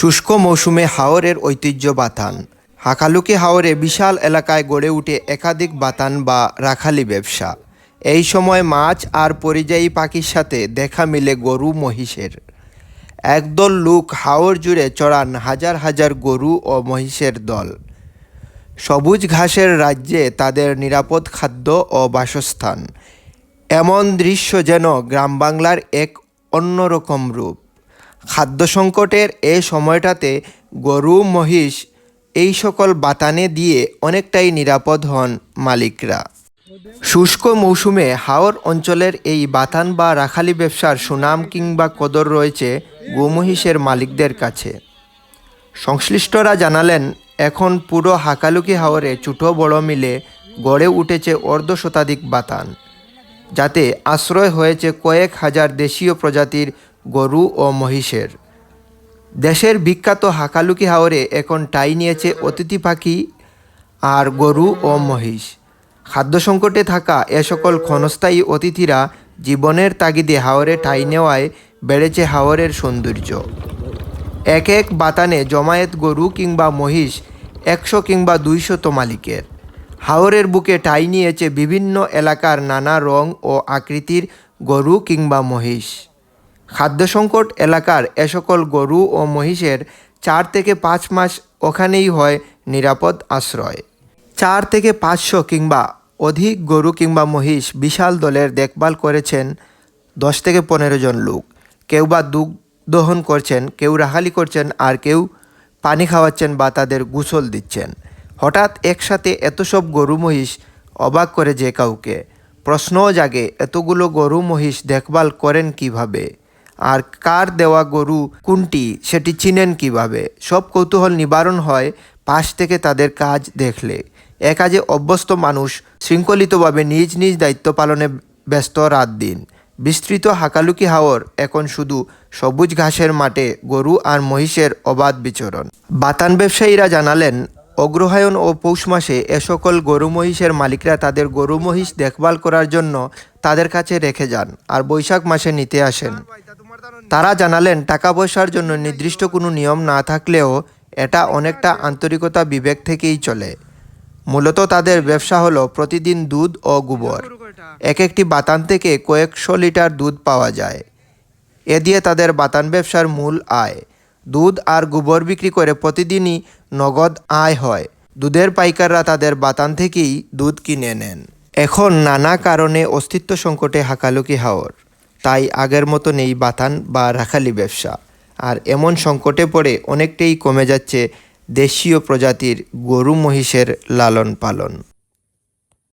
শুষ্ক মৌসুমে হাওরের ঐতিহ্য বাতান হাকালুকি হাওরে বিশাল এলাকায় গড়ে উঠে একাধিক বাতান বা রাখালি ব্যবসা। এই সময় মাছ আর পরিযায়ী পাখির সাথে দেখা মিলে গরু মহিষের। একদল লোক হাওর জুড়ে চড়ান হাজার হাজার গরু ও মহিষের দল। সবুজ ঘাসের রাজ্যে তাদের নিরাপদ খাদ্য ও বাসস্থান। এমন দৃশ্য যেন গ্রাম বাংলার এক অন্যরকম রূপ। খাদ্য সংকটের এই সময়টাতে গরু, মহিষ এই সকল বাতানে দিয়ে অনেকটাই নিরাপদ হন মালিকরা। শুষ্ক মৌসুমে হাওর অঞ্চলের এই বাতান বা রাখালি ব্যবসার সুনাম কিংবা কদর রয়েছে গোমহিষের মালিকদের কাছে। সংশ্লিষ্টরা জানালেন, এখন পুরো হাকালুকি হাওরে ছোটো বড় মিলে গড়ে উঠেছে অর্ধ শতাধিক বাতান, যাতে আশ্রয় হয়েছে কয়েক হাজার দেশীয় প্রজাতির গরু ও মহিষের। দেশের বিখ্যাত হাকালুকি হাওরে এখন টাই নিয়েছে অতিথি পাখি আর গরু ও মহিষ। খাদ্য সংকটে থাকা এ সকল ক্ষণস্থায়ী অতিথিরা জীবনের তাগিদে হাওরে ঠাঁই নেওয়ায় বেড়েছে হাওরের সৌন্দর্য। এক এক বাতানে জমায়েত গরু কিংবা মহিষ একশো কিংবা দুইশত মালিকের। হাওরের বুকে ঠাঁই নিয়েছে বিভিন্ন এলাকার নানা রং ও আকৃতির গরু কিংবা মহিষ। খাদ্য সংকট এলাকার এ সকল গরু ও মহিষের চার থেকে পাঁচ মাস ওখানেই হয় নিরাপদ আশ্রয়। চার থেকে পাঁচশো কিংবা অধিক গরু কিংবা মহিষ বিশাল দলের দেখভাল করেছেন দশ থেকে পনেরো জন লোক। কেউ বা দুধ দহন করছেন, কেউ রাহালি করছেন, আর কেউ পানি খাওয়াচ্ছেন বা তাদের গোসল দিচ্ছেন। হঠাৎ একসাথে এত সব গরু মহিষ অবাক করে যে কাউকে। প্রশ্নও জাগে, এতগুলো গরু মহিষ দেখভাল করেন কীভাবে? আর কার দেওয়া গরু কোনটি, সেটি চিনেন কীভাবে? সব কৌতূহল নিবারণ হয় পাশ থেকে তাদের কাজ দেখলে। এ কাজে অভ্যস্ত মানুষ শৃঙ্খলিতভাবে নিজ নিজ দায়িত্ব পালনে ব্যস্ত রাত দিন। বিস্তৃত হাকালুকি হাওর এখন শুধু সবুজ ঘাসের মাঠে গরু আর মহিষের অবাধ বিচরণ। বাতান ব্যবসায়ীরা জানালেন, অগ্রহায়ণ ও পৌষ মাসে এ সকল গরু মহিষের মালিকরা তাদের গরু মহিষ দেখভাল করার জন্য তাদের কাছে রেখে যান আর বৈশাখ মাসে নিতে আসেন। তারা জানালেন টাকা পয়সার জন্য নির্দিষ্ট কোনো নিয়ম না থাকলেও এটা অনেকটা আন্তরিকতা বিবেক থেকেই চলে। মূলত তাদের ব্যবসা হলো প্রতিদিন দুধ ও গোবর। এক একটি বাতান থেকে কয়েকশো লিটার দুধ পাওয়া যায়। এ দিয়ে তাদের বাতান ব্যবসার মূল আয়। দুধ আর গোবর বিক্রি করে প্রতিদিনই নগদ আয় হয়। দুধের পাইকাররা তাদের বাতান থেকেই দুধ কিনে নেন। এখন নানা কারণে অস্তিত্ব সংকটে হাকালুকি হাওর। তাই আগের মতো নেই বাতান বা রাখালি ব্যবসা। আর এমন সংকটে পড়ে অনেকটাই কমে যাচ্ছে দেশীয় প্রজাতির গরু মহিষের লালন পালন